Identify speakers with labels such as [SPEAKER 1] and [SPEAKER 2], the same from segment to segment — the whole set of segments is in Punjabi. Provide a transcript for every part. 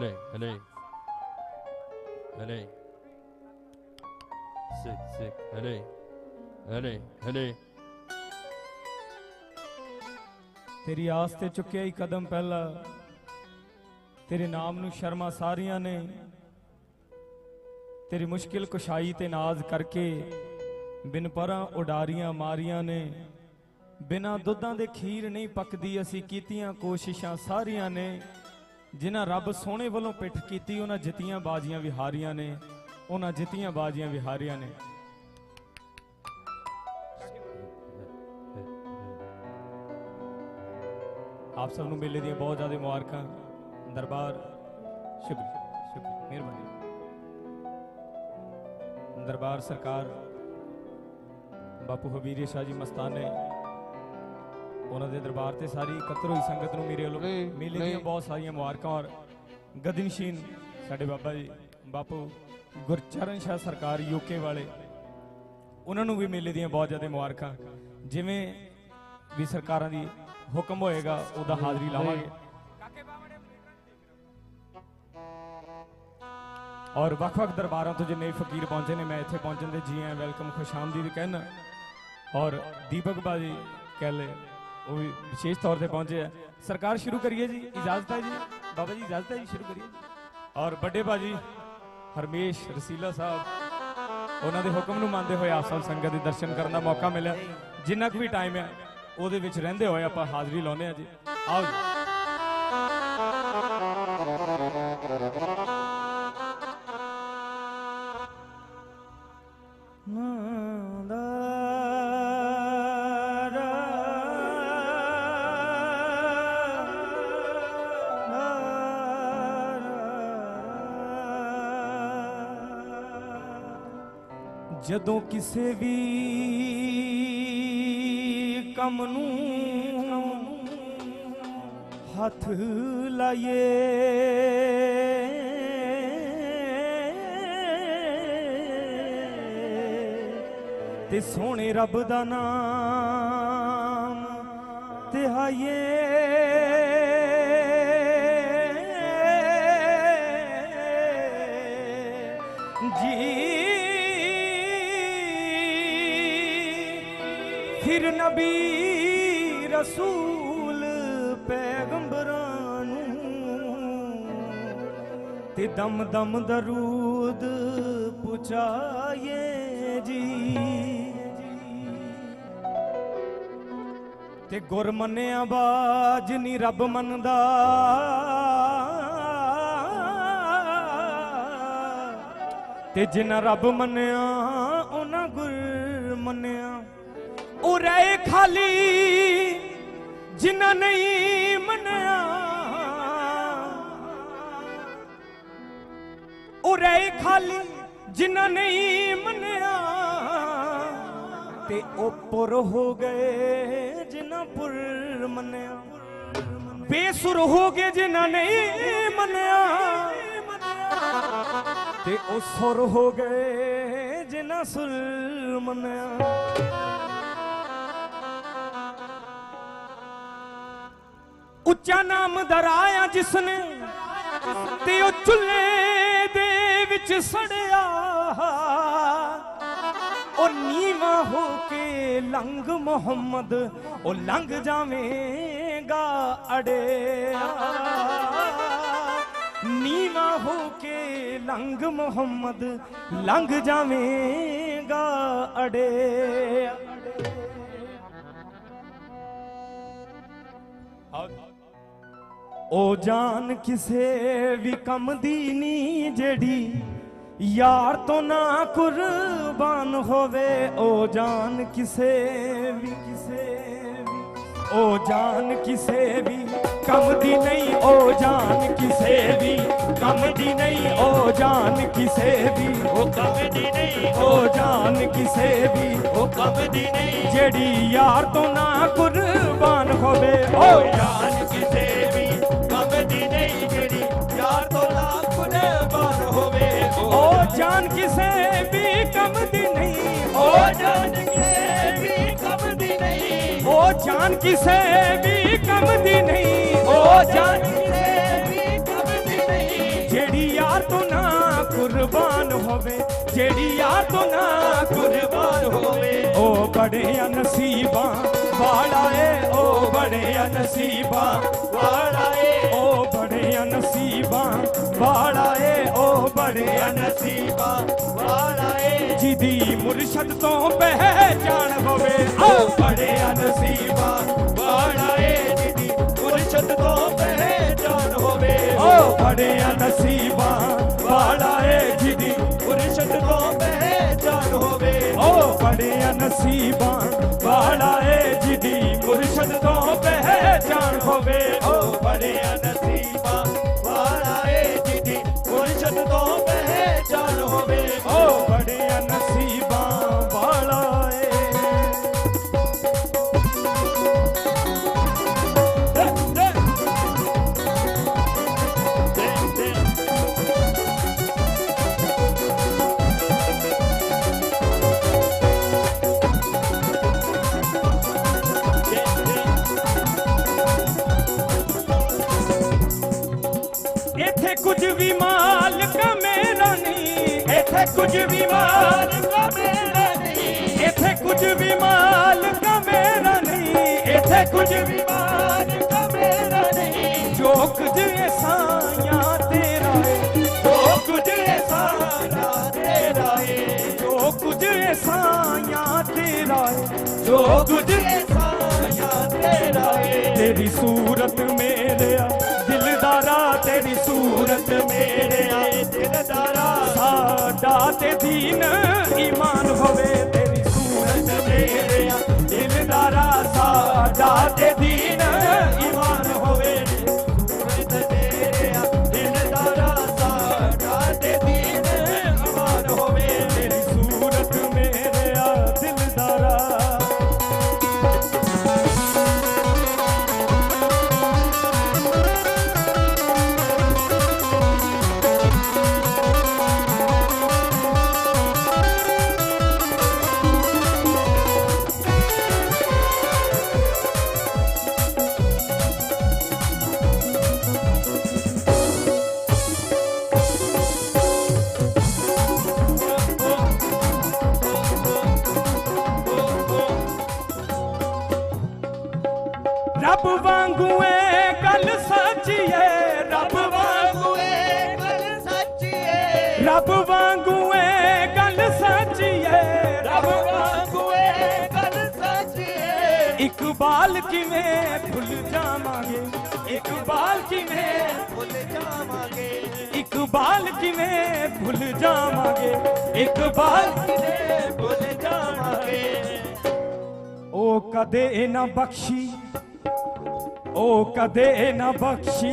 [SPEAKER 1] ਹਲੇ ਹਲੇ ਹਲੇ ਸਿਕ ਸਿਕ ਹਲੇ ਹਲੇ ਹਲੇ
[SPEAKER 2] ਤੇਰੀ ਆਸ ਤੇ ਚੁੱਕਿਆ ਹੀ ਕਦਮ ਪਹਿਲਾ। ਤੇਰੇ ਨਾਮ ਨੂੰ ਸ਼ਰਮਾ ਸਾਰੀਆਂ ਨੇ। ਤੇਰੀ ਮੁਸ਼ਕਿਲ ਕੁਸ਼ਾਈ ਤੇ ਨਾਜ਼ ਕਰਕੇ ਬਿਨ ਪਰਾਂ ਉਡਾਰੀਆਂ ਮਾਰੀਆਂ ਨੇ। ਬਿਨਾ ਦੁੱਧਾਂ ਦੇ ਖੀਰ ਨਹੀਂ ਪੱਕਦੀ, ਅਸੀਂ ਕੀਤੀਆਂ ਕੋਸ਼ਿਸ਼ਾਂ ਸਾਰੀਆਂ ਨੇ। ਜਿਨ੍ਹਾਂ ਰੱਬ ਸੋਹਣੇ ਵੱਲੋਂ ਪਿੱਠ ਕੀਤੀ, ਉਹਨਾਂ ਜਿੱਤੀਆਂ ਬਾਜ਼ੀਆਂ ਵਿਹਾਰੀਆਂ ਨੇ, ਉਹਨਾਂ ਜਿੱਤੀਆਂ ਬਾਜ਼ੀਆਂ ਵਿਹਾਰੀਆਂ ਨੇ। ਆਪ ਸਭ ਨੂੰ ਮੇਲੇ ਦੀਆਂ ਬਹੁਤ ਜ਼ਿਆਦਾ ਮੁਬਾਰਕਾਂ। ਦਰਬਾਰ, ਸ਼ੁਕਰੀਆ ਸ਼ੁਕਰੀਆ, ਮਿਹਰਬਾਨੀ। ਦਰਬਾਰ ਸਰਕਾਰ, ਬਾਪੂ ਹਬੀਰੇ ਸ਼ਾਹ ਜੀ ਮਸਤਾਨੇ ਉਹਨਾਂ ਦੇ ਦਰਬਾਰ ਤੇ ਸਾਰੀ ਇਕੱਤਰ ਹੋਈ ਸੰਗਤ ਨੂੰ ਮੇਰੇ ਵੱਲੋਂ ਮੇਲੇ ਦੀਆਂ। ਬਹੁਤ ਸਾਰੀਆਂ ਮੁਬਾਰਕਾਂ ਔਰ ਗਦਨਸ਼ੀਨ ਸਾਡੇ ਬਾਬਾ ਜੀ ਬਾਪੂ ਗੁਰਚਰਨ ਸ਼ਾਹ ਸਰਕਾਰ ਯੂਕੇ ਵਾਲੇ ਉਹਨਾਂ ਨੂੰ ਵੀ ਮੇਲੇ ਦੀਆਂ ਬਹੁਤ ਜ਼ਿਆਦਾ ਮੁਬਾਰਕਾਂ। ਜਿਵੇਂ ਵੀ ਸਰਕਾਰਾਂ ਦੀ ਹੁਕਮ ਹੋਏਗਾ ਉਹਦਾ ਹਾਜ਼ਰੀ ਲਾਵਾਂਗੇ। ਔਰ ਵੱਖ-ਵੱਖ ਦਰਬਾਰਾਂ ਤੋਂ ਜਿੰਨੇ ਵੀ ਫਕੀਰ ਪਹੁੰਚੇ ਨੇ ਮੈਂ ਇੱਥੇ ਪਹੁੰਚਣ ਦੇ ਜੀ ਆਇਆਂ ਵੈਲਕਮ ਖੁਸ਼ਾਮਦੀਦ ਕਹਿਣਾ ਔਰ ਦੀਪਕ ਬਾਜੀ ਕਹਿਲੇ ਉਹ ਵੀ ਵਿਸ਼ੇਸ਼ ਤੌਰ ਤੇ ਪਹੁੰਚੇ ਆ। ਸਰਕਾਰ ਸ਼ੁਰੂ ਕਰੀਏ ਜੀ, ਇਜਾਜ਼ਤ ਹੈ ਜੀ। ਬਾਬਾ ਜੀ, ਇਜਾਜ਼ਤ ਹੈ ਜੀ, ਸ਼ੁਰੂ ਕਰੀਏ। ਔਰ ਵੱਡੇ ਬਾਜੀ ਹਰਮੇਸ਼, ਰਸੀਲਾ ਸਾਹਿਬ, ਉਹਨਾਂ ਦੇ ਹੁਕਮ ਨੂੰ ਮੰਨਦੇ ਹੋਏ ਆਸਲ ਸੰਗਤ ਦੇ ਦਰਸ਼ਨ ਕਰਨ ਦਾ ਮੌਕਾ ਮਿਲਿਆ। ਜਿੰਨਾ ਕੁ ਵੀ ਟਾਈਮ ਹੈ, ਉਹਦੇ ਵਿੱਚ ਰਹਿੰਦੇ ਹੋਏ ਆਪਾਂ ਹਾਜ਼ਰੀ ਲਾਉਂਦੇ ਆ ਜੀ। ਆਓ ਜੀ। ਜਦੋਂ ਕਿਸੇ ਵੀ ਕੰਮ ਨੂੰ ਹੱਥ ਲਾਈਏ ਤੇ ਸੋਹਣੇ ਰੱਬ ਦਾ ਨਾਮ ਧਿਆਈਏ ਫਿਰ ਨਬੀ ਰਸੂਲ ਪੈਗੰਬਰਾਂ ਨੂੰ ਤੇ ਦਮ ਦਮ ਦਰੂਦ ਪੁਚਾਏ ਜੀ। ਤੇ ਗੁਰ ਮੰਨਿਆ ਬਾਜ ਨਹੀਂ ਰੱਬ ਮੰਨਦਾ। ਤੇ ਜਿਨ੍ਹਾਂ ਰੱਬ ਮੰਨਿਆ, ਉਹਨਾਂ ਗੁਰ ਮੰਨਿਆ। ਉਹ ਰਹਿ ਖਾਲੀ, ਜਿਨ੍ਹਾਂ ਨਹੀਂ ਮੰਨਿਆ। ਉਹ ਰਹਿ ਖਾਲੀ, ਜਿਨ੍ਹਾਂ ਨਹੀਂ ਮੰਨਿਆ। ਤੇ ਉਹ ਪੁਰ ਹੋ ਗਏ, ਜਿਨ੍ਹਾਂ ਪੁਰ ਮੰਨਿਆ। ਬੇਸੁਰ ਹੋ ਗਏ, ਜਿਨ੍ਹਾਂ ਨਹੀਂ ਮੰਨਿਆ। ਤੇ ਉਹ ਸੁਰ ਹੋ ਗਏ, ਜਿਨ੍ਹਾਂ ਸੁਰ ਮੰਨਿਆ। ਉੱਚਾ ਨਾਮ ਦਰਾਇਆ ਜਿਸਨੇ ਤੇ ਉਹ ਚੁੱਲ੍ਹੇ ਦੇ ਵਿੱਚ ਸੜਿਆ। ਉਹ ਨੀਵਾ ਹੋ ਕੇ ਲੰਘ ਮੁਹੰਮਦ, ਉਹ ਲੰਘ ਜਾਵੇਂਗਾ ਅੜਿਆ। ਨੀਵਾ ਹੋ ਕੇ ਲੰਘ ਮੁਹੰਮਦ, ਲੰਘ ਜਾਵੇਂਗਾ ਅੜਿਆ। ਉਹ ਜਾਨ ਕਿਸੇ ਵੀ ਕੰਮ ਦੀ ਨਹੀਂ ਜਿਹੜੀ ਯਾਰ ਤੋਂ ਨਾ ਕੁਰਬਾਨ ਹੋਵੇ ਉਹ ਜਾਨ ਕਿਸੇ ਵੀ ਕਿਸੇ ਵੀ ਉਹ ਜਾਨ ਕਿਸੇ ਵੀ ਕੰਮ ਦੀ ਨਹੀਂ ਉਹ ਜਾਨ ਕਿਸੇ ਵੀ ਕੰਮ ਦੀ ਨਹੀਂ ਉਹ ਜਾਨ ਕਿਸੇ ਵੀ
[SPEAKER 3] ਉਹ ਕੰਮ ਦੀ ਨਹੀਂ
[SPEAKER 2] ਉਹ ਜਾਨ ਕਿਸੇ ਵੀ
[SPEAKER 3] ਉਹ ਕੰਮ ਦੀ ਨਹੀਂ।
[SPEAKER 2] ਜਿਹੜੀ ਯਾਰ ਤੋਂ ਨਾ ਕੁਰਬਾਨ ਹੋਵੇ ਉਹ
[SPEAKER 3] ਜਾਨ ਕਿਸੇ ਵੀ
[SPEAKER 2] ਜਾਨ ਕਿਸੇ ਵੀ ਕੰਮ ਦੀ ਨਹੀਂ।
[SPEAKER 3] ਉਹ ਜਾਨ ਕਿਸੇ ਵੀ ਕੰਮ ਦੀ ਨਹੀਂ।
[SPEAKER 2] ਉਹ ਜਾਨ ਕਿਸੇ ਵੀ ਕੰਮ ਦੀ ਨਹੀਂ।
[SPEAKER 3] ਉਹ ਜਾਨ ਕਿਸੇ ਵੀ ਕੰਮ ਦੀ ਨਹੀਂ।
[SPEAKER 2] ਜਿਹੜੀ ਯਾਰ ਤੋਂ ਨਾ ਕੁਰਬਾਨ ਹੋਵੇ ਜਿਹੜੀ ਯਾਰ ਤੋਂ ਨਾ
[SPEAKER 3] ਕੁਰਬਾਨ ਹੋਵੇ
[SPEAKER 2] ਉਹ ਬੜਿਆ ਨਸੀਬਾਂ ਵਾਲਾ ਏ ਉਹ ਬੜਿਆ ਨਸੀਬਾਂ
[SPEAKER 3] ਵਾਲਾ
[SPEAKER 2] ਨਸੀਬਾਂ, ਵਾਲਾ ਏ ਉਹ ਬੜਿਆ
[SPEAKER 3] ਨਸੀਬਾਂ, ਵਾਲਾ ਏ।
[SPEAKER 2] ਜਿਹਦੀ ਮੁਰਸ਼ਦ ਤੋਂ ਪਹਿਚਾਣ ਹੋਵੇ ਆਓ
[SPEAKER 3] ਬੜਿਆ ਨਸੀਬਾਂ, ਵਾਲਾ ਏ। ਜਿਹਦੀ ਮੁਰਸ਼ਦ ਤੋਂ ਪਹਿਚਾਣ ਹੋਵੇ
[SPEAKER 2] ਓ ਬੜਿਆ ਨਸੀਬਾਂ, ਵਾਲਾ ਏ। ਜਿਹਦੀ
[SPEAKER 3] ਮੁਰਸ਼ਦ ਤੋਂ ਪਹਿਚਾਣ ਹੋਵੇ
[SPEAKER 2] ਓ ਬੜਿਆ ਨਸੀਬਾਂ, ਵਾਲਾ ਏ। ਜਿਹਦੀ ਮੁਰਸ਼ਦ ਹੋਵੇ
[SPEAKER 3] ਓ ਬੜਿਆ ਨਸੀਬਾਂ। ਵਾਲਾ ਏ ਜਿਹਦੀ ਮੁਰਸ਼ਦ ਤੋਂ ਪਹਿਚਾਨ ਹੋਵੇ
[SPEAKER 2] ਓ ਬੜਿਆ ਨਸੀਬਾਂ। ਕੁਝ ਵੀ ਮਾਲਕ ਮੇਰਾ ਨਹੀਂ। ਇੱਥੇ ਕੁਝ ਵੀ ਮਾਲਕ ਮੇਰਾ ਨਹੀਂ। ਇੱਥੇ ਕੁਝ ਵੀ ਮਾਲਕ ਮੇਰਾ ਨਹੀਂ। ਇੱਥੇ ਕੁਝ ਵੀ ਮਾਲਕ ਮੇਰਾ ਨਹੀਂ। ਜੋ ਕੁਝ ਸਾਇਆ ਤੇਰਾ ਏ
[SPEAKER 3] ਜੋ ਕੁਝ ਸਾਰਾ ਤੇਰਾ ਏ
[SPEAKER 2] ਜੋ ਕੁਝ ਸਾਇਆ ਤੇਰਾ ਏ
[SPEAKER 3] ਜੋ ਕੁਝ ਸਾਇਆ ਤੇਰਾ ਏ
[SPEAKER 2] ਤੇਰੀ ਸੂਰਤ ਸਾਡਾ ਤੇ ਦੀਨ ਰੱਬ ਵਾਂਗੂ ਏ ਗੱਲ ਸੱਚੀ ਏ ਰੱਬ ਵਾਂਗੂ
[SPEAKER 3] ਏ ਗੱਲ ਸੱਚੀ ਏ
[SPEAKER 2] ਰੱਬ ਵਾਂਗੂ ਏ ਗੱਲ ਸੱਚੀ ਏ
[SPEAKER 3] ਰੱਬ ਵਾਂਗੂ ਏ ਗੱਲ ਸੱਚੀ ਏ
[SPEAKER 2] ਇਕਬਾਲ ਕਿਵੇਂ ਭੁੱਲ ਜਾਵਾਂਗੇ? ਇਕਬਾਲ ਕਿਵੇਂ
[SPEAKER 3] ਭੁੱਲ ਜਾਵਾਂਗੇ?
[SPEAKER 2] ਇਕਬਾਲ ਕਿਵੇਂ ਭੁੱਲ ਜਾਵਾਂਗੇ? ਇਕਬਾਲ
[SPEAKER 3] ਕਿਤੇ ਭੁੱਲ ਜਾਵਾਂਗੇ?
[SPEAKER 2] ਉਹ ਕਦੇ ਨਾ ਬਖਸ਼ੀ ਉਹ ਕਦੇ ਨਾ ਬਖਸ਼ੀ,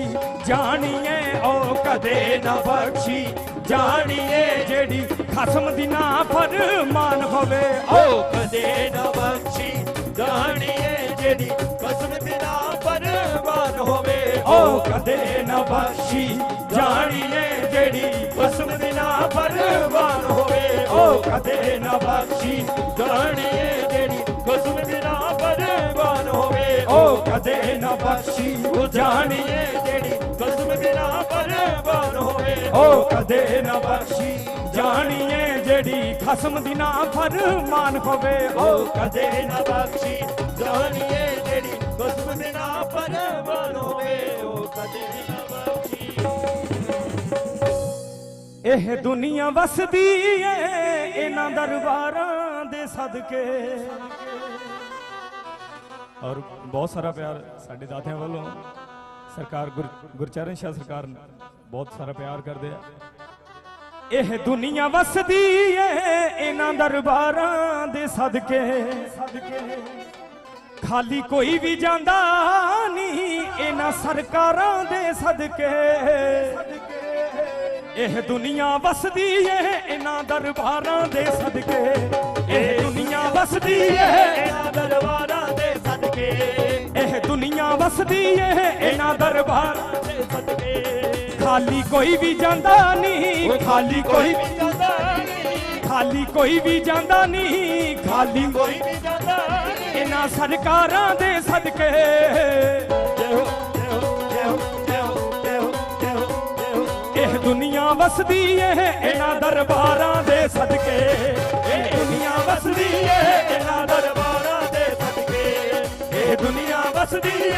[SPEAKER 2] ਜਾਣੀਏ ਉਹ ਕਦੇ ਨਾ ਬਖਸ਼ੀ, ਜਾਣੀਏ ਜਿਹੜੀ ਖਸਮ ਦੀ ਨਾ ਫਰਮਾਨ ਹੋਵੇ।
[SPEAKER 3] ਓ ਕਦੇ ਨਾ ਬਖਸ਼ੀ, ਜਾਣੀਏ ਜਿਹੜੀ ਕਸਮ ਬਿਨਾ ਪਰਵਾਨ ਹੋਵੇ।
[SPEAKER 2] ਉਹ ਕਦੇ ਨਾ ਬਖਸ਼ੀ, ਜਾਣੀਏ ਜਿਹੜੀ
[SPEAKER 3] ਕਸਮ ਬਿਨਾ ਪਰਵਾਨ ਹੋਵੇ।
[SPEAKER 2] ਉਹ ਕਦੇ ਨਾ ਬਖਸ਼ੀ,
[SPEAKER 3] ਜਾਣੀਏ
[SPEAKER 2] ਕਦੇ ਨਾ ਬਖਸ਼ੀ।
[SPEAKER 3] ਜਾਣੀਏ ਜਿਹੜੀ ਕਸਮ ਬਿਨਾ ਪਰਵਾਨ ਹੋਵੇ।
[SPEAKER 2] ਉਹ ਕਦੇ ਨਾ ਬਖਸ਼ੀ। ਜਾਣੀਏ ਜਿਹੜੀ ਖਸਮ ਦੀ ਨਾ ਫਰਮਾਨ ਹੋਵੇ। ਉਹ
[SPEAKER 3] ਕਦੇ ਨਾ ਬਖਸ਼ੀ। ਜਾਣੀਏ ਜਿਹੜੀ ਕਸਮ ਬਿਨਾ ਪਰਵਾਨ ਹੋਵੇ। ਓ ਕਦੇ ਨਾ ਬਖਸ਼ੀ।
[SPEAKER 2] ਇਹ ਦੁਨੀਆ ਵਸਦੀ ਏ ਇਹਨਾਂ ਦਰਬਾਰਾਂ ਦੇ ਸਦਕੇ। ਔਰ ਬਹੁਤ ਸਾਰਾ ਪਿਆਰ ਸਾਡੇ ਦਾਤਿਆਂ ਵੱਲੋਂ ਸਰਕਾਰ ਗੁਰ- ਗੁਰਚਰਨ ਸ਼ਾਹ ਸਰਕਾਰ ਬਹੁਤ ਸਾਰਾ ਪਿਆਰ ਕਰਦੇ ਆ। ਇਹ ਦੁਨੀਆ ਵਸਦੀ ਏ ਇਹਨਾਂ ਦਰਬਾਰਾਂ ਦੇ ਸਦਕੇ। ਖਾਲੀ ਕੋਈ ਵੀ ਜਾਂਦਾ ਨਹੀਂ ਇਹਨਾਂ ਸਰਕਾਰਾਂ ਦੇ ਸਦਕੇ। ਇਹ ਦੁਨੀਆ ਵਸਦੀ ਏ ਇਹਨਾਂ ਦਰਬਾਰਾਂ ਦੇ ਸਦਕੇ। ਇਹ ਦੁਨੀਆ ਵਸਦੀ ਏ
[SPEAKER 3] ਇਹਨਾਂ ਦਰਬਾਰਾਂ
[SPEAKER 2] ਇਹ ਦੁਨੀਆ ਵਸਦੀ ਏ, ਇਹਨਾਂ ਦਰਬਾਰਾਂ
[SPEAKER 3] ਦੇ ਸਦਕੇ।
[SPEAKER 2] ਖਾਲੀ ਕੋਈ ਵੀ ਜਾਂਦਾ ਨਹੀਂ, ਖਾਲੀ ਕੋਈ
[SPEAKER 3] ਵੀ ਜਾਂਦਾ ਨਹੀਂ।
[SPEAKER 2] ਖਾਲੀ ਕੋਈ ਵੀ ਜਾਂਦਾ ਨਹੀਂ, ਖਾਲੀ
[SPEAKER 3] ਕੋਈ ਵੀ ਜਾਂਦਾ ਨਹੀਂ।
[SPEAKER 2] ਇਹਨਾਂ ਸਰਕਾਰਾਂ ਦੇ ਸਦਕੇ। ਇਹ ਇਹ ਦੁਨੀਆ ਵਸਦੀ ਏ, ਇਹਨਾਂ ਦਰਬਾਰਾਂ ਦੇ ਸਦਕੇ।
[SPEAKER 3] ਇਹ ਦੁਨੀਆ ਵਸਦੀ ਏ, ਇਹਨਾਂ ਦਰਬਾਰਾਂ ਵਸਦੀ ਏ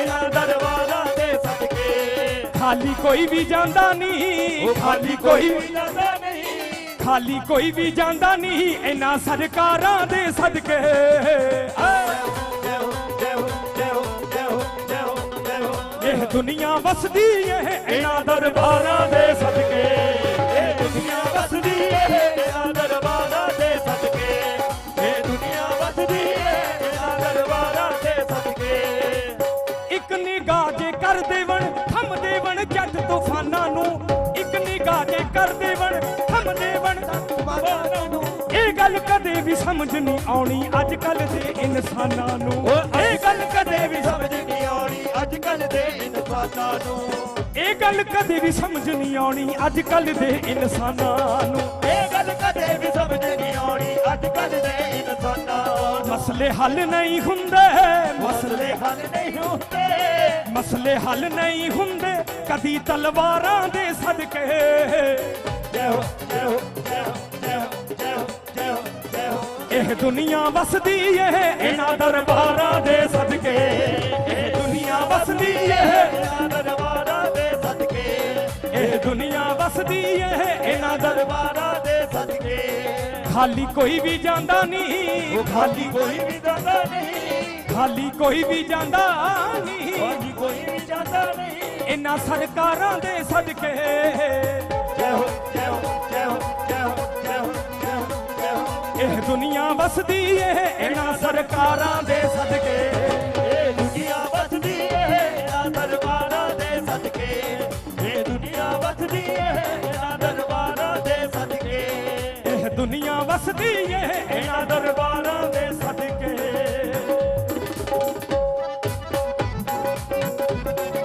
[SPEAKER 3] ਇਹਨਾਂ ਦਰਬਾਰਾਂ ਦੇ ਸਦਕੇ
[SPEAKER 2] ਖਾਲੀ ਕੋਈ ਵੀ ਜਾਂਦਾ ਨਹੀਂ
[SPEAKER 3] ਉਹ ਖਾਲੀ ਕੋਈ ਵੀ ਜਾਂਦਾ ਨਹੀਂ।
[SPEAKER 2] ਖਾਲੀ ਕੋਈ ਵੀ ਜਾਂਦਾ ਨਹੀਂ ਇਹਨਾਂ ਸਰਕਾਰਾਂ ਦੇ ਸਦਕੇ। ਇਹ ਦੁਨੀਆ ਵਸਦੀ ਏ ਇਹਨਾਂ ਦਰਬਾਰਾਂ ਦੇ ਸਦਕੇ। ਕਰ ਦੇਵਣ ਥੰਮ ਦੇਵਣ ਜੱਟ ਤੂਫਾਨਾਂ ਨੂੰ। ਇੱਕ ਨਿਗਾਹ ਜੇ ਕਰ ਦੇਵਣ ਥੰਮ ਦੇਵਣ। ਇਹ ਗੱਲ ਕਦੇ ਵੀ ਸਮਝ ਨਹੀਂ ਆਉਣੀ ਅੱਜ ਕੱਲ ਦੇ ਇਨਸਾਨਾਂ ਨੂੰ। ਇਹ ਗੱਲ ਕਦੇ ਵੀ ਸਮਝ
[SPEAKER 3] ਨਹੀਂ ਆਉਣੀ ਅੱਜ ਕੱਲ ਦੇ ਇਨਸਾਨਾਂ ਨੂੰ।
[SPEAKER 2] ਇਹ ਗੱਲ ਕਦੇ ਵੀ ਸਮਝ ਨਹੀਂ ਆਉਣੀ ਅੱਜ ਕੱਲ ਦੇ ਇਨਸਾਨਾਂ ਨੂੰ।
[SPEAKER 3] ਇਹ ਗੱਲ ਕਦੇ ਵੀ ਸਮਝ ਨਹੀਂ ਆਉਣੀ ਅੱਜ ਕੱਲ ਦੇ ਇਨਸਾਨਾਂ ਨੂੰ।
[SPEAKER 2] ਮਸਲੇ ਹੱਲ ਨਹੀਂ ਹੁੰਦੇ।
[SPEAKER 3] ਮਸਲੇ ਹੱਲ ਨਹੀਂ ਹੁੰਦੇ।
[SPEAKER 2] ਮਸਲੇ ਹੱਲ ਨਹੀਂ ਹੁੰਦੇ ਕਦੀ ਤਲਵਾਰਾਂ ਦੇ ਸਦਕੇ।
[SPEAKER 3] ਜੈ ਹੋ ਜੈ ਹੋ ਜੈ ਹੋ
[SPEAKER 2] ਇਹ ਦੁਨੀਆ ਵਸਦੀ ਏ ਇਹਨਾਂ ਦਰਬਾਰਾਂ ਦੇ ਸਦਕੇ। ਇਹ ਦੁਨੀਆ ਵਸਦੀ ਏ
[SPEAKER 3] ਇਹਨਾਂ ਦਰਬਾਰਾਂ ਦੇ ਸਦਕੇ।
[SPEAKER 2] ਇਹ ਦੁਨੀਆ ਵਸਦੀ ਏ ਇਹਨਾਂ ਦਰਬਾਰਾਂ
[SPEAKER 3] ਦੇ ਸਦਕੇ।
[SPEAKER 2] ਖਾਲੀ ਕੋਈ ਵੀ ਜਾਂਦਾ ਨਹੀਂ।
[SPEAKER 3] ਖਾਲੀ ਕੋਈ ਵੀ ਜਾਂਦਾ ਨਹੀਂ।
[SPEAKER 2] ਖਾਲੀ ਕੋਈ ਵੀ ਜਾਂਦਾ ਨਹੀਂ।
[SPEAKER 3] ਜਾਂਦਾ ਨਹੀਂ।
[SPEAKER 2] ਇਹਨਾਂ ਸਰਕਾਰਾਂ ਦੇ ਸਦਕੇ।
[SPEAKER 3] ਜੈ ਹੋ ਜੈ ਹੋ ਜੈ ਹੋ ਜੈ ਹੋ ਜੈ ਹੋ ਜੈ ਹੋ ਜੈ ਹੋ।
[SPEAKER 2] ਇਹ ਦੁਨੀਆ ਵਸਦੀ ਏ, ਇਹਨਾਂ ਸਰਕਾਰਾਂ ਦੇ ਸਦਕੇ।
[SPEAKER 3] ਇਹ ਦੁਨੀਆ ਵਸਦੀ ਏ, ਇਹਨਾਂ ਦਰਬਾਰਾਂ ਦੇ ਸਦਕੇ। ਇਹ ਦੁਨੀਆ ਵਸਦੀ ਏ, ਇਹਨਾਂ ਦਰਬਾਰਾਂ ਦੇ ਸਦਕੇ।
[SPEAKER 2] ਇਹ ਦੁਨੀਆ ਵਸਦੀ ਏ ਇੰਦਰਜੀਤ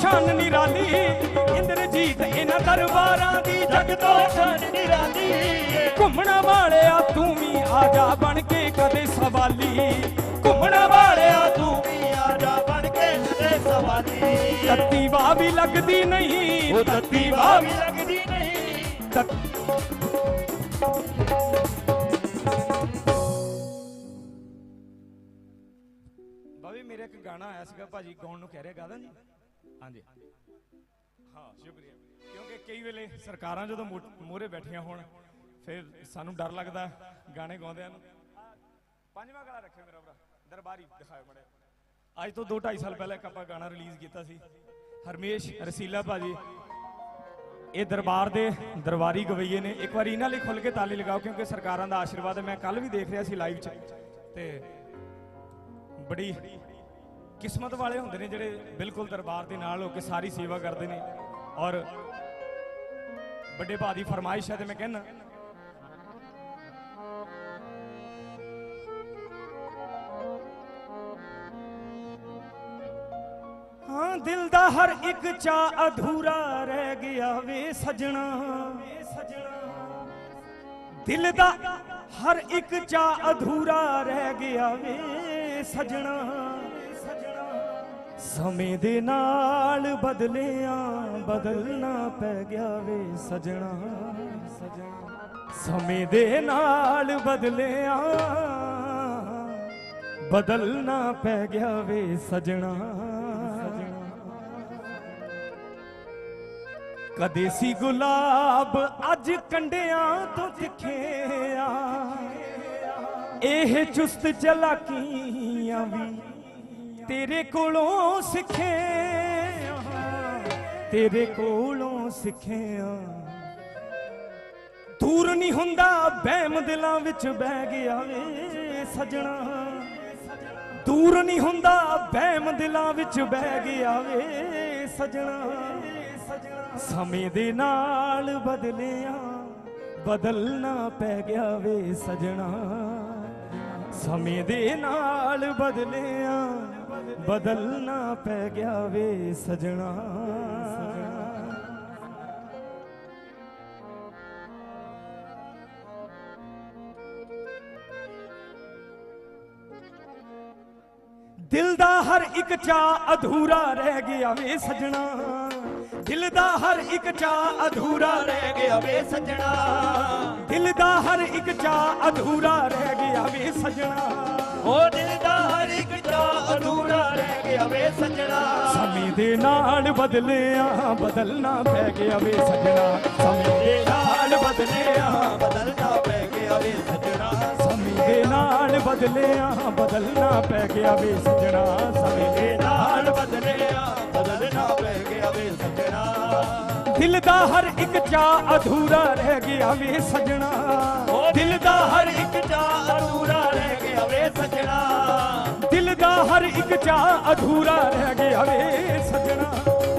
[SPEAKER 2] ਸ਼ਾਨ ਨਿਰਾਲੀ ਇੰਦਰਜੀਤ ਇਹਨਾਂ ਦਰਬਾਰਾਂ ਦੀ ਜਗ
[SPEAKER 3] ਤੋਂ ਸ਼ਾਨ ਨਿਰਾਲੀ
[SPEAKER 2] ਘੁੰਮਣ ਵਾਲਿਆ ਤੂੰ ਵੀ ਆ ਜਾ ਬਣ ਕੇ ਕਦੇ ਸਵਾਲੀ। ਘੁੰਮਣ ਵਾਲਿਆ ਤੂੰ
[SPEAKER 3] ਵੀ ਆ ਜਾ ਬਣ ਕੇ ਤੇ ਸਵਾਲੀ।
[SPEAKER 2] ਤੱਤੀ ਵਾਹ ਵੀ ਲੱਗਦੀ ਨਹੀਂ
[SPEAKER 3] ਉਹ ਤੱਤੀ ਵਾਹ ਵੀ ਲੱਗਦੀ ਨਹੀਂ।
[SPEAKER 2] ਤੱਤ- ਬਾਬੀ ਮੇਰੇ ਇੱਕ ਗਾਣਾ ਆਇਆ ਸੀਗਾ ਭਾਜੀ ਗਾਉਣ ਨੂੰ ਕਹਿ ਰਿਹਾ ਗਾਦਾ ਜੀ। ਹਾਂਜੀ। ਹਾਂ, ਸ਼ੁਕਰੀਆ। ਕਿਉਂਕਿ ਕਈ ਵੇਲੇ ਸਰਕਾਰਾਂ ਜਦੋਂ ਮੋਹਰੇ ਬੈਠੀਆਂ ਹੋਣ, ਫਿਰ ਸਾਨੂੰ ਡਰ ਲੱਗਦਾ ਗਾਣੇ ਗਾਉਂਦਿਆਂ ਨੂੰ। ਪੰਜਵਾਂ ਗਾਣਾ ਰੱਖਿਓ ਮੇਰਾ ਭਰਾ, ਦਰਬਾਰੀ ਦਿਖਾਓ ਮੜੇ ਅੱਜ ਤੋਂ 2 2.5 ਸਾਲ ਪਹਿਲਾਂ ਇੱਕ ਆਪਾਂ ਗਾਣਾ ਰਿਲੀਜ਼ ਕੀਤਾ ਸੀ, ਹਰਮੇਸ਼ ਰਸੀਲਾ ਭਾਜੀ। ਇਹ ਦਰਬਾਰ ਦੇ ਦਰਬਾਰੀ ਗਵਈਏ ਨੇ। ਇੱਕ ਵਾਰੀ ਇਹਨਾਂ ਲਈ ਖੁੱਲ ਕੇ ਤਾਲੀ ਲਗਾਓ, ਕਿਉਂਕਿ ਸਰਕਾਰਾਂ ਦਾ ਆਸ਼ੀਰਵਾਦ ਹੈ। ਮੈਂ ਕੱਲ ਵੀ ਦੇਖ ਰਿਹਾ ਸੀ ਲਾਈਵ 'ਚ। ਤੇ ਬੜੀ ਕਿਸਮਤ ਵਾਲੇ ਹੁੰਦੇ ਨੇ ਜਿਹੜੇ ਬਿਲਕੁਲ ਦਰਬਾਰ ਦੇ ਨਾਲ ਹੋ ਕੇ ਸਾਰੀ ਸੇਵਾ ਕਰਦੇ ਨੇ। ਔਰ ਵੱਡੇ ਭਾਅ ਦੀ ਫਰਮਾਇਸ਼ ਹੈ ਤੇ ਮੈਂ ਕਹਿੰਦਾ, ਹਾਂ ਦਿਲ ਦਾ ਹਰ ਇੱਕ ਚਾ ਅਧੂਰਾ ਰਹਿ ਗਿਆ ਵੇ ਸਜਣਾ। ਵੇ ਸਜਣਾ ਦਿਲ ਦਾ ਹਰ ਇੱਕ ਚਾ ਅਧੂਰਾ ਰਹਿ ਗਿਆ ਵੇ ਸਜਣਾ। ਸਮੇਂ ਦੇ ਨਾਲ ਬਦਲਿਆ ਬਦਲਣਾ ਪੈ ਗਿਆ ਵੇ ਸਜਣਾ। ਸਜਣਾ ਸਮੇਂ ਦੇ ਨਾਲ ਬਦਲਿਆ ਬਦਲਣਾ ਪੈ ਗਿਆ ਵੇ ਸਜਣਾ। ਕਦੇ ਸੀ ਗੁਲਾਬ ਅੱਜ ਕੰਡਿਆਂ ਤੋਂ ਤਿੱਖਿਆ। ਇਹ ਚੁਸਤ ਚਲਾਕੀਆਂ ਵੀ ਤੇਰੇ ਕੋਲੋਂ ਸਿੱਖਿਆ ਤੇਰੇ ਕੋਲੋਂ ਸਿੱਖਿਆ ਦੂਰ ਨਹੀਂ ਹੁੰਦਾ ਬਹਿਮ ਦਿਲਾਂ ਵਿੱਚ ਬਹਿ ਗਿਆ ਵੇ ਸਜਣਾ। ਦੂਰ ਨਹੀਂ ਹੁੰਦਾ ਬਹਿਮ ਦਿਲਾਂ ਵਿੱਚ ਬਹਿ ਗਿਆ ਵੇ ਸਜਣਾ। ਸਮੇਂ ਦੇ ਨਾਲ ਨਾਲ ਬਦਲਿਆ ਬਦਲਣਾ ਪੈ ਗਿਆ ਵੇ ਸਜਣਾ। ਸਮੇਂ ਦੇ ਨਾਲ ਬਦਲਿਆ ਬਦਲਣਾ ਪੈ ਗਿਆ ਵੇ ਸਜਣਾ। ਦਿਲ ਦਾ ਹਰ ਇੱਕ ਚਾਹ ਅਧੂਰਾ ਰਹਿ ਗਿਆ ਵੇ ਸਜਣਾ। ਦਿਲ ਦਾ ਹਰ ਇੱਕ ਚਾਹ ਅਧੂਰਾ ਰਹਿ ਗਿਆ ਵੇ ਸਜਣਾ। ਦਿਲ ਦਾ ਹਰ ਇੱਕ ਚਾਹ ਅਧੂਰਾ ਰਹਿ ਗਿਆ ਵੇ ਸਜਣਾ।
[SPEAKER 3] ਓ ਦਿਲ ਦਾ ਹਰ ਇੱਕ ਚਾ ਅਧੂਰਾ ਗਿਆ ਵੇ ਸੱਜਣਾ।
[SPEAKER 2] ਸਮੇਂ ਦੇ ਨਾਲ ਬਦਲਿਆ ਬਦਲਣਾ ਪੈ ਗਿਆ ਵੇ ਸਜਣਾ। ਸਮੇਂ ਦੇ ਨਾਲ ਬਦਲਿਆ
[SPEAKER 3] ਬਦਲਣਾ ਪੈ ਗਿਆ ਵੇ ਸੱਜਣਾ।
[SPEAKER 2] ਸਮੇਂ ਦੇ ਨਾਲ ਬਦਲਿਆ ਬਦਲਣਾ ਪੈ ਗਿਆ ਵੇ ਸਜਣਾ। ਸਮੇਂ ਦੇ
[SPEAKER 3] ਨਾਲ ਬਦਲਿਆ ਬਦਲਣਾ ਪੈ ਗਿਆ ਵੇ ਸੱਜਣਾ।
[SPEAKER 2] ਦਿਲ ਦਾ ਹਰ ਇੱਕ ਚਾਹ ਅਧੂਰਾ ਰਹਿ ਗਿਆ ਵੇ ਸਜਣਾ।
[SPEAKER 3] ਦਿਲ ਦਾ ਹਰ ਇੱਕ ਚਾਹ
[SPEAKER 2] ਹਰ ਇੱਕ ਚਾਹ ਅਧੂਰਾ ਰਹਿ ਗਿਆ ਵੇ ਸਜਣਾ।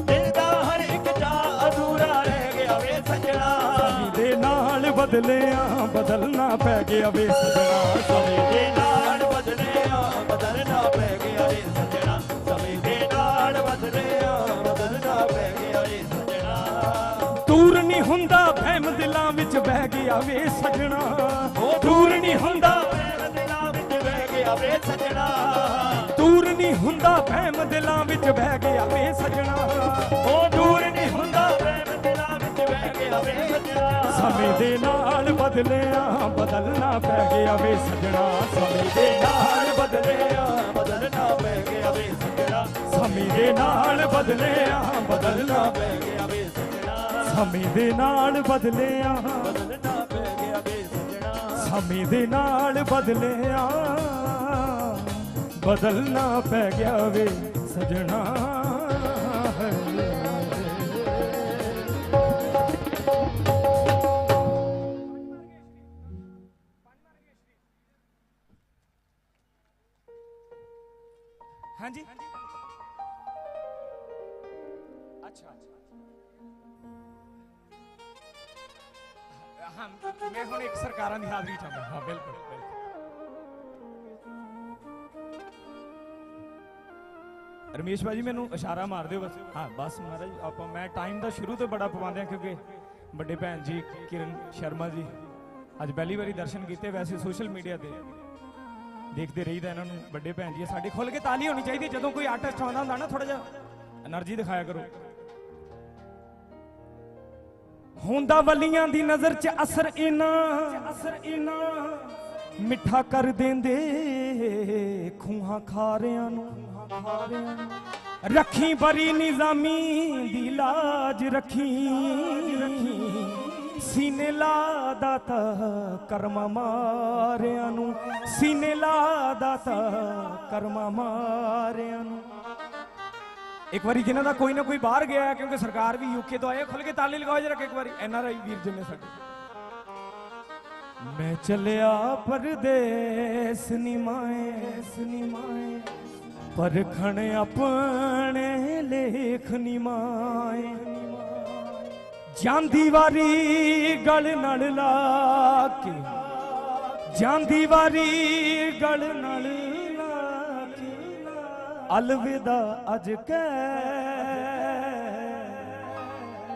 [SPEAKER 3] ਦਿਲ ਦਾ ਹਰ ਇੱਕ ਚਾਹ ਅਧੂਰਾ ਰਹਿ ਗਿਆ ਵੇ ਸੱਜਣਾ।
[SPEAKER 2] ਸਮੇਂ ਦੇ ਨਾਲ ਬਦਲਿਆ ਬਦਲਣਾ ਪੈ ਗਿਆ ਵੇ ਸਜਣਾ।
[SPEAKER 3] ਸਮੇਂ ਦੇ ਨਾਲ ਬਦਲਿਆ ਬਦਲਣਾ ਪੈ ਗਿਆ ਵੇ ਸੱਜਣਾ। ਸਮੇਂ ਦੇ ਨਾਲ ਬਦਲਿਆ ਬਦਲਣਾ ਪੈ ਗਿਆ ਵੇ ਸੱਜਣਾ।
[SPEAKER 2] ਦੂਰ ਨਹੀਂ ਹੁੰਦਾ ਵਹਿਮ ਦਿਲਾਂ ਵਿੱਚ ਬਹਿ ਗਿਆ ਵੇ ਸਜਣਾ।
[SPEAKER 3] ਦੂਰ ਨਹੀਂ ਹੁੰਦਾ ਗਿਆ ਵੇ ਸੱਜਣਾ।
[SPEAKER 2] ਦੂਰ ਨਹੀਂ ਹੁੰਦਾ ਵਹਿਮ ਦਿਲਾਂ ਵਿੱਚ ਬਹਿ ਗਿਆ ਵੇ ਸਜਣਾ।
[SPEAKER 3] ਉਹ ਦੂਰ ਨਹੀਂ ਹੁੰਦਾ ਪ੍ਰੇਮ ਦਿਲਾਂ ਵਿੱਚ ਬਹਿ ਗਿਆ ਵੇ ਸੱਜਣਾ।
[SPEAKER 2] ਸਮੇਂ ਦੇ ਨਾਲ ਬਦਲਿਆ, ਬਦਲਣਾ ਪੈ ਗਿਆ ਵੇ ਸਜਣਾ। ਸਮੇਂ ਦੇ ਨਾਲ ਬਦਲਿਆ,
[SPEAKER 3] ਬਦਲਣਾ ਪੈ ਗਿਆ ਵੇ ਸੱਜਣਾ।
[SPEAKER 2] ਸਮੇਂ ਦੇ ਨਾਲ ਬਦਲਿਆ, ਬਦਲਣਾ
[SPEAKER 3] ਪੈ ਗਿਆ ਵੇ ਸੱਜਣਾ।
[SPEAKER 2] ਸਮੇਂ ਦੇ ਨਾਲ ਬਦਲਿਆ,
[SPEAKER 3] ਬਦਲਣਾ ਪੈ ਗਿਆ ਵੇ ਸੱਜਣਾ।
[SPEAKER 2] ਸਮੇਂ ਦੇ ਨਾਲ ਬਦਲਿਆ। ਬਦਲਣਾ ਪੈ ਗਿਆ ਵੇ, ਸਜਣਾ ਹਾਂਜੀ? ਅੱਛਾ ਹਾਂ, ਮੈਂ ਹੁਣ ਇੱਕ ਸਰਕਾਰਾਂ ਦੀ ਹਾਜ਼ਰੀ ਚਾਹੁੰਦਾ ਹਾਂ, ਬਿਲਕੁਲ ਬਿਲਕੁਲ। ਰਮੇਸ਼ ਭਾਜੀ, ਮੈਨੂੰ ਇਸ਼ਾਰਾ ਮਾਰ ਦਿਓ ਬਸ। ਹਾਂ, ਬਸ ਮਹਾਰਾਜ, ਆਪਾਂ ਮੈਂ ਟਾਈਮ ਦਾ ਸ਼ੁਰੂ ਤੋਂ ਬੜਾ ਪਵਾਉਂਦੇ ਆ ਕਿਉਂਕਿ ਵੱਡੇ ਭੈਣ ਜੀ, ਕਿਰਨ ਸ਼ਰਮਾ ਜੀ, ਅੱਜ ਪਹਿਲੀ ਵਾਰੀ ਦਰਸ਼ਨ ਕੀਤੇ ਵੈਸੇ ਸੋਸ਼ਲ ਮੀਡੀਆ ਤੇ। ਦੇਖਦੇ ਰਹੀਦਾ ਇਹਨਾਂ ਨੂੰ, ਵੱਡੇ ਭੈਣ ਜੀ ਸਾਡੇ ਖੁੱਲ ਕੇ ਤਾਲੀ ਹੋਣੀ ਚਾਹੀਦੀ ਜਦੋਂ ਕੋਈ ਆਰਟਿਸਟ ਆਉਂਦਾ ਹੁੰਦਾ ਨਾ ਥੋੜਾ ਜਿਹਾ એનર્ਜੀ ਦਿਖਾਇਆ ਕਰੋ। ਹੁੰਦਾ ਵਲੀਆਂ ਦੀ ਨਜ਼ਰ 'ਚ ਅਸਰ ਇਨਾ ਅਸਰ ਇਨਾ ਮਿੱਠਾ ਕਰ ਦਿੰਦੇ ਖੂਹਾਂ ਖਾਰਿਆਂ ਨੂੰ। ਰੱਖੀ ਬਰੀ ਨਿਜ਼ਾਮੀ ਦੀ ਲਾਜ ਰੱਖੀ। ਸੀਨੇ ਲਾ ਦਾਤਾ ਕਰਮਾ ਮਾਰਿਆਂ ਨੂੰ। ਸੀਨੇ ਲਾ ਦਾਤਾ ਕਰਮਾ ਮਾਰਿਆਂ ਨੂੰ। ਇੱਕ ਵਾਰੀ ਜਿਨ੍ਹਾਂ ਦਾ ਕੋਈ ਨਾ ਕੋਈ ਬਾਹਰ ਗਿਆ ਕਿਉਂਕਿ ਸਰਕਾਰ ਵੀ ਯੂਕੇ ਤੋਂ ਆਇਆ ਖੁੱਲ ਕੇ ਤਾਲੀ ਲਗਾਓ ਜਰਾ ਇੱਕ ਵਾਰੀ ਐਨ ਆਰ ਆਈ ਵੀਰ ਜਿੰਨੇ ਸਾਡੇ। ਮੈਂ ਚੱਲਿਆ ਪਰਦੇਸ ਨਿਮਾਏ ਨਿਮਾਏ ਪਰਖਣ ਆਪਣੇ ਲੇਖ ਨਿਮਾਏ ਜਾਂਦੀ ਵਾਰੀ ਗਲ ਨਾਲ ਲਾ ਕੇ ਜਾਂਦੀ ਵਾਰੀ ਗਲ ਨਾਲ ਲਾ ਕੇ ਅਲਵਿਦਾ ਅੱਜ ਕਹਿ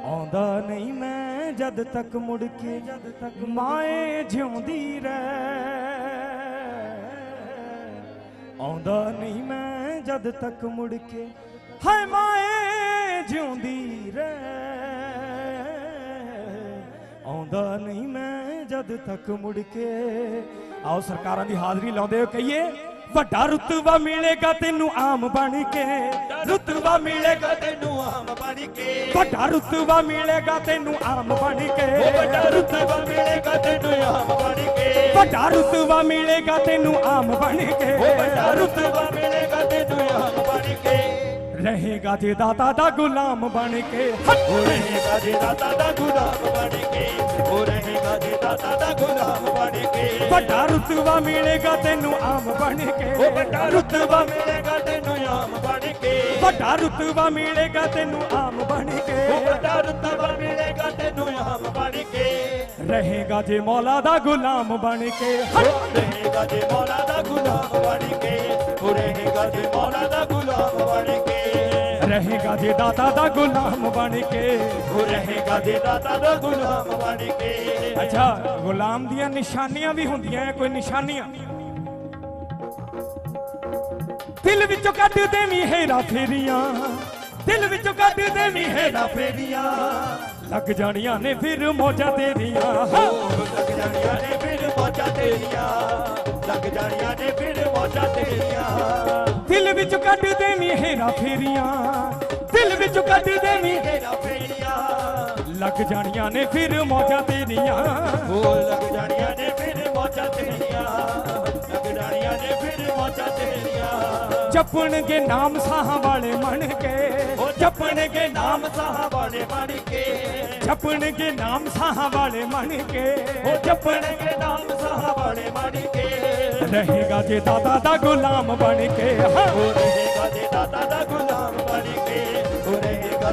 [SPEAKER 2] ਆਉਂਦਾ ਨਹੀਂ ਮੈਂ ਜਦ ਤੱਕ ਮੁੜ ਕੇ ਜਦ ਤੱਕ ਮਾਏ ਜਿਉਂਦੀ ਰਹਿ। ਆਉਂਦਾ ਨਹੀਂ ਮੈਂ ਜਦ ਤੱਕ ਮੁੜ ਕੇ। ਹਾਏ ਮਾਏ, ਜਿਉਂਦੀ ਰਹਿ। ਆਉਂਦਾ ਨਹੀਂ ਮੈਂ ਜਦ ਤੱਕ ਮੁੜ ਕੇ। ਆਓ ਸਰਕਾਰਾਂ ਦੀ ਹਾਜ਼ਰੀ ਲਾਉਂਦੇ ਹੋ ਕਹੀਏ, ਵੱਡਾ ਰੁਤਬਾ ਮਿਲੇਗਾ ਤੈਨੂੰ ਆਮ ਬਣ ਕੇ। ਰੁਤਬਾ ਮਿਲੇਗਾ
[SPEAKER 3] ਤੈਨੂੰ ਆਮ ਬਣ ਕੇ।
[SPEAKER 2] ਵੱਡਾ ਰੁਤਬਾ ਮਿਲੇਗਾ ਤੈਨੂੰ ਆਮ ਬਣ ਕੇ।
[SPEAKER 3] ਵੱਡਾ ਰੁਤਬਾ ਮਿਲੇਗਾ ਤੈਨੂੰ ਆਮ ਬਣ ਕੇ।
[SPEAKER 2] ਵੱਡਾ ਰੁਤਬਾ ਮਿਲੇਗਾ ਤੈਨੂੰ ਆਮ ਬਣ ਕੇ।
[SPEAKER 3] ਵੱਡਾ ਰੁਤਬਾ ਮਿਲੇਗਾ ਤੈਨੂੰ ਆਮ ਬਣ ਕੇ।
[SPEAKER 2] ਰਹੇਗਾ ਜੇ ਦਾਤਾ ਦਾ ਗੁਲਾਮ ਬਣ ਕੇ।
[SPEAKER 3] ਉਹ ਰਹੇਗਾ ਜੇ ਦਾਤਾ ਦਾ ਗੁਲਾਮ ਬਣ ਕੇ। ਉਹ ਰਹੇਗਾ ਜੇ ਦਾਤਾ ਦਾ ਗੁਲਾਮ ਬਣ ਕੇ।
[SPEAKER 2] ਵੱਡਾ ਰੁਤਬਾ ਮਿਲੇਗਾ ਤੈਨੂੰ ਆਮ ਬਣ ਕੇ।
[SPEAKER 3] ਉਹ ਵੱਡਾ ਰੁਤਬਾ ਮਿਲੇਗਾ ਆਮ ਬਣ ਕੇ।
[SPEAKER 2] ਵੱਡਾ ਰੁਤਬਾ ਮਿਲੇਗਾ ਤੈਨੂੰ ਆਮ ਬਣ ਕੇ।
[SPEAKER 3] ਵੱਡਾ ਰੁਤਬਾ ਮਿਲੇਗਾ ਤੈਨੂੰ ਆਮ
[SPEAKER 2] ਰਹੇਗਾ ਜੇ ਮੌਲਾ ਦਾ ਗੁਲਾਮ ਬਣ ਕੇ।
[SPEAKER 3] ਰਹੇਗਾ ਜੇ ਮੌਲਾ ਦਾ ਗੁਲਾਮ ਬਣ ਕੇ। ਰਹੇਗਾ ਜੇ ਮੌਲਾ ਦਾ ਗੁਲਾਮ ਬਣ ਕੇ।
[SPEAKER 2] ਰਹੇਗਾ ਜੇ ਦਾਤਾ ਦਾ ਗੁਲਾਮ ਬਣ ਕੇ।
[SPEAKER 3] ਉਹ ਰਹੇਗਾ ਜੇ ਦਾਤਾ ਦਾ ਗੁਲਾਮ ਬਣ ਕੇ।
[SPEAKER 2] ਅੱਛਾ ਗੁਲਾਮ ਦੀਆਂ ਨਿਸ਼ਾਨੀਆਂ ਵੀ ਹੁੰਦੀਆਂ ਐ ਕੋਈ ਨਿਸ਼ਾਨੀਆਂ? ਦਿਲ ਵਿੱਚੋਂ ਕੱਢ ਦੇਵੀਂ ਹੇਰਾ ਫੇਰੀਆਂ। ਦਿਲ ਵਿੱਚੋਂ ਕੱਢ ਦੇਵੀਂ ਹੇਰਾ
[SPEAKER 3] ਫੇਰੀਆਂ।
[SPEAKER 2] ਲੱਗ ਜਾਣੀਆਂ ਨੇ ਫਿਰ ਮੋਜਾਂ ਤੇਰੀਆਂ।
[SPEAKER 3] ਲੱਗ ਜਾਣੀਆਂ ਨੇ ਫਿਰ ਮੌਜਾਂ ਤੇਰੀਆਂ। ਲੱਗ ਜਾਣੀਆਂ ਨੇ ਫਿਰ ਮੌਜਾਂ ਤੇਰੀਆਂ।
[SPEAKER 2] ਦਿਲ ਵਿੱਚੋਂ ਕੱਢ ਦੇਵੀਂ ਹੇਰਾ ਫੇਰੀਆਂ। ਦਿਲ ਵਿੱਚ ਕੱਢ ਦੇਵੀਂ
[SPEAKER 3] ਹੇਰਾ ਫੇਰੀਆਂ।
[SPEAKER 2] ਲੱਗ ਜਾਣੀਆਂ ਨੇ ਫਿਰ ਮੋਜਾਂ ਤੇਰੀਆਂ।
[SPEAKER 3] ਉਹ ਲੱਗ ਜਾਣੀਆਂ ਨੇ ਫਿਰ ਮੌਜਾਂ ਤੇਰੀਆਂ। ਲੱਗ ਜਾਣੀਆਂ ਨੇ ਫਿਰ ਮੌਜਾਂ ਤੇਰੀਆਂ।
[SPEAKER 2] ਜਪਣਗੇ ਨਾਮ ਸਾਹਾਂ ਵਾਲੇ ਮਣ ਕੇ।
[SPEAKER 3] ਉਹ ਜਪਣਗੇ ਨਾਮ ਸਾਹਾਂ ਵਾਲੇ ਬਣ ਕੇ।
[SPEAKER 2] ਜਪਣਗੇ ਨਾਮ ਸਾਹਾਂ ਵਾਲੇ ਮਣ ਕੇ।
[SPEAKER 3] ਉਹ ਜਪਣਗੇ ਨਾਮ ਸਾਹਾਂ ਵਾਲੇ ਬਣ ਕੇ।
[SPEAKER 2] ਰਹੇਗਾ ਜੇ ਦਾਦਾ ਦਾ ਗੁਲਾਮ ਬਣ ਕੇ। ਹਾਂ।
[SPEAKER 3] ਉਹ ਰਹੇਗਾ ਜੇ ਦਾਤਾ ਦਾ ਗੁਲਾਮ ਬਣ ਕੇ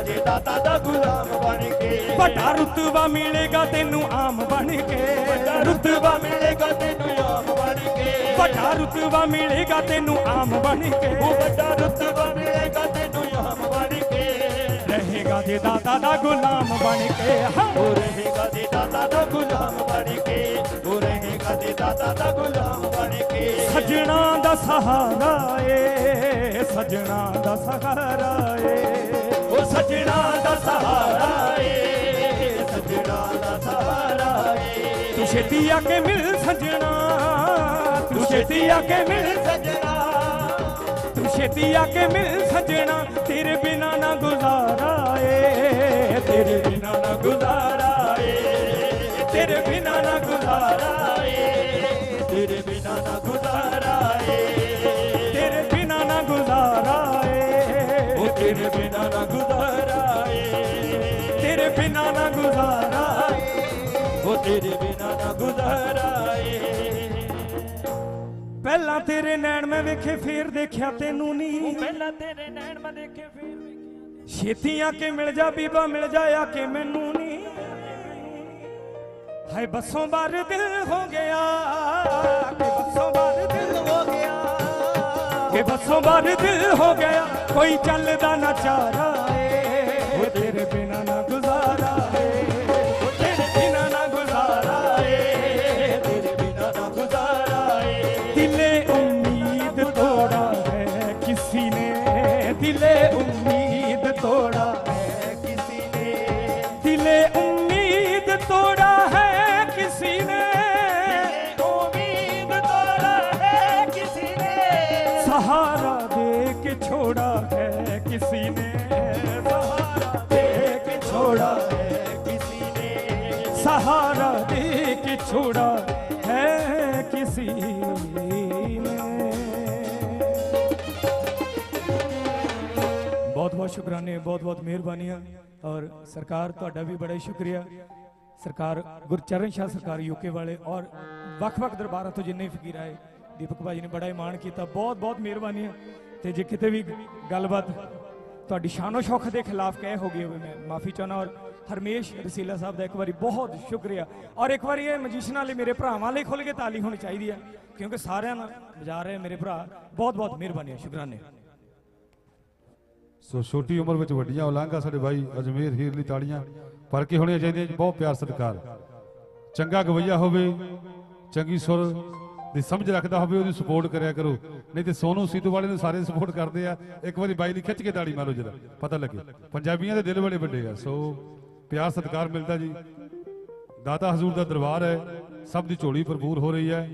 [SPEAKER 3] ਜੇ ਦਾਤਾ ਦਾ ਗੁਲਾਮ ਬਣ ਕੇ।
[SPEAKER 2] ਵੱਡਾ ਰੁਤਬਾ ਮਿਲੇਗਾ ਤੈਨੂੰ ਆਮ ਬਣ ਕੇ।
[SPEAKER 3] ਵੱਡਾ ਰੁਤਬਾ ਮਿਲੇਗਾ ਤੈਨੂੰ ਆਮ ਬਣ ਕੇ।
[SPEAKER 2] ਵੱਡਾ ਰੁਤਬਾ ਮਿਲੇਗਾ ਤੈਨੂੰ ਆਮ ਬਣ ਕੇ।
[SPEAKER 3] ਉਹ ਵੱਡਾ ਰੁਤਬਾ ਮਿਲੇਗਾ ਤੈਨੂੰ ਆਮ ਬਣ ਕੇ।
[SPEAKER 2] ਰਹੇਗਾ ਜੇ ਦਾਦਾ ਦਾ ਗੁਲਾਮ ਬਣ ਕੇ। ਹਾਂ।
[SPEAKER 3] ਉਹ ਰਹੇਗਾ ਜੇ ਦਾਤਾ ਦਾ ਗੁਲਾਮ ਬਣ ਕੇ। ਉਹ ਰਹੇਗਾ ਜੇ ਦਾਤਾ ਦਾ ਗੁਲਾਮ ਬਣ ਕੇ।
[SPEAKER 2] ਸਜਣਾ ਦਾ ਸਹਾਰਾ ਏ। ਸਜਣਾ ਦਾ ਸਹਾਰਾ ਏ।
[SPEAKER 3] ਸਜਣਾ ਦਾ ਸਹਾਰਾ ਏ, ਸਜਣਾ ਦਾ ਸਹਾਰਾ ਏ।
[SPEAKER 2] ਤੂੰ ਛੇਤੀ ਆ ਕੇ ਮਿਲ ਸਜਣਾ, ਤੂੰ ਛੇਤੀ ਆ ਕੇ ਮਿਲ
[SPEAKER 3] ਸਜਣਾ।
[SPEAKER 2] ਤੂੰ ਛੇਤੀ ਆ ਕੇ ਮਿਲ ਸਜਣਾ, ਤੇਰੇ ਬਿਨਾ ਨਾ ਗੁਜ਼ਾਰਾ ਏ, ਤੇਰੇ ਬਿਨਾ ਨਾ ਗੁਜ਼ਾਰਾ ਬਿਨਾ ਨਾ ਗੁਜ਼ਾਰਾ ਏ
[SPEAKER 3] ਉਹ ਤੇਰੇ ਬਿਨਾ ਨਾ ਗੁਜ਼ਾਰਾ ਏ।
[SPEAKER 2] ਪਹਿਲਾਂ ਤੇਰੇ ਨੈਣ ਮੈਂ ਵੇਖੇ ਫੇਰ ਦੇਖਿਆ ਤੈਨੂੰ ਨਹੀਂ
[SPEAKER 3] ਪਹਿਲਾਂ ਤੇਰੇ ਨੈਣ ਮੈਂ ਦੇਖੇ ਫੇਰ ਵੇਖਿਆ।
[SPEAKER 2] ਛੇਤੀ ਆ ਕੇ ਮਿਲ ਜਾ ਬੀਬਾ ਮਿਲ ਜਾ ਆ ਕੇ ਮੈਨੂੰ ਨਹੀਂ ਹਾਏ ਬੱਸੋਂ ਬਾਰ ਦਿਲ ਹੋ ਗਿਆ ਕਿ ਬੱਸੋਂ ਬਾਰ ਦਿਲ ਹੋ ਗਿਆ। ਕਿ ਬੱਸੋਂ ਬਾਰ ਦਿਲ ਹੋ ਗਿਆ ਕੋਈ ਚੱਲਦਾ ਨਾ ਚਾਰਾ ਏ। ਉਹ ਤੇਰੇ ने दिले उम्मीद ਸ਼ੁਕਰਾਨੇ ਬਹੁਤ ਬਹੁਤ ਮਿਹਰਬਾਨੀਆਂ ਔਰ ਸਰਕਾਰ ਤੁਹਾਡਾ ਵੀ ਬੜਾ ਸ਼ੁਕਰੀਆ। ਸਰਕਾਰ ਗੁਰਚਰਨ ਸ਼ਾਹ ਸਰਕਾਰ ਯੂਕੇ ਵਾਲੇ ਔਰ ਵੱਖ-ਵੱਖ ਦਰਬਾਰਾਂ ਤੋਂ ਜਿੰਨੇ ਫਕੀਰ ਆਏ, ਦੀਪਕ ਭਾਜੀ ਨੇ ਬੜਾ ਹੀ ਮਾਣ ਕੀਤਾ। ਬਹੁਤ ਬਹੁਤ ਮਿਹਰਬਾਨੀਆਂ ਤੇ ਜੇ ਕਿਤੇ ਵੀ ਗੱਲਬਾਤ ਤੁਹਾਡੀ ਸ਼ਾਨੋ ਸ਼ੌਖ ਦੇ ਖਿਲਾਫ ਕਹਿ ਹੋ ਗਈ ਹੋਵੇ, ਮੈਂ ਮਾਫੀ ਚਾਹਨਾ ਔਰ ਹਰਮੇਸ਼ ਰਸੀਲਾ ਸਾਹਿਬ ਦਾ ਇੱਕ ਵਾਰੀ ਬਹੁਤ ਸ਼ੁਕਰੀਆ। ਔਰ ਇੱਕ ਵਾਰੀ ਇਹ ਮਜੀਸ਼ਨਾਂ ਲਈ ਮੇਰੇ ਭਰਾਵਾਂ ਲਈ ਖੁੱਲ ਕੇ ਤਾਲੀ ਹੋਣੀ ਚਾਹੀਦੀ ਹੈ ਕਿਉਂਕਿ ਸਾਰਿਆਂ ਨਾਲ ਵਜਾ ਰਹੇ ਮੇਰੇ ਭਰਾ। ਬਹੁਤ ਬਹੁਤ ਮਿਹਰਬਾਨੀਆਂ ਸ਼ੁਕਰਾਨੇ।
[SPEAKER 4] ਸੋ ਛੋਟੀ ਉਮਰ ਵਿੱਚ ਵੱਡੀਆਂ ਉਲਾਂਘਾਂ ਸਾਡੇ ਭਾਈ ਅਜਮੇਰ ਹੀਰ ਲਈ ਤਾੜੀਆਂ ਭਰ ਕੇ ਹੋਣੀਆਂ ਚਾਹੀਦੀਆਂ ਜੀ, ਬਹੁਤ ਪਿਆਰ ਸਤਿਕਾਰ। ਚੰਗਾ ਗਵਈਆ ਹੋਵੇ, ਚੰਗੀ ਸੁਰ ਦੀ ਸਮਝ ਰੱਖਦਾ ਹੋਵੇ, ਉਹਦੀ ਸਪੋਰਟ ਕਰਿਆ ਕਰੋ। ਨਹੀਂ ਤੇ ਸੋਨੂ ਸੀਤੂ ਵਾਲੇ ਨੂੰ ਸਾਰੇ ਸਪੋਰਟ ਕਰਦੇ ਆ। ਇੱਕ ਵਾਰੀ ਬਾਈ ਦੀ ਖਿੱਚ ਕੇ ਤਾੜੀ ਮਾਰੋ ਜਰਾ, ਪਤਾ ਲੱਗੇ। ਪੰਜਾਬੀਆਂ ਦੇ ਦਿਲ ਬੜੇ ਵੱਡੇ ਆ, ਸੋ ਪਿਆਰ ਸਤਿਕਾਰ ਮਿਲਦਾ ਜੀ। ਦਾਤਾ ਹਜ਼ੂਰ ਦਾ ਦਰਬਾਰ ਹੈ, ਸਭ ਦੀ ਝੋਲੀ ਭਰਪੂਰ ਹੋ ਰਹੀ ਹੈ।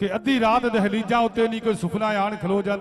[SPEAKER 4] ਕਿ ਅੱਧੀ ਰਾਤ ਦਹਲੀਜਾਂ ਉੱਤੇ ਨਹੀਂ ਕੋਈ ਸੁਪਨਾ ਆਣ ਖਲੋ ਜਾਂਦਾ।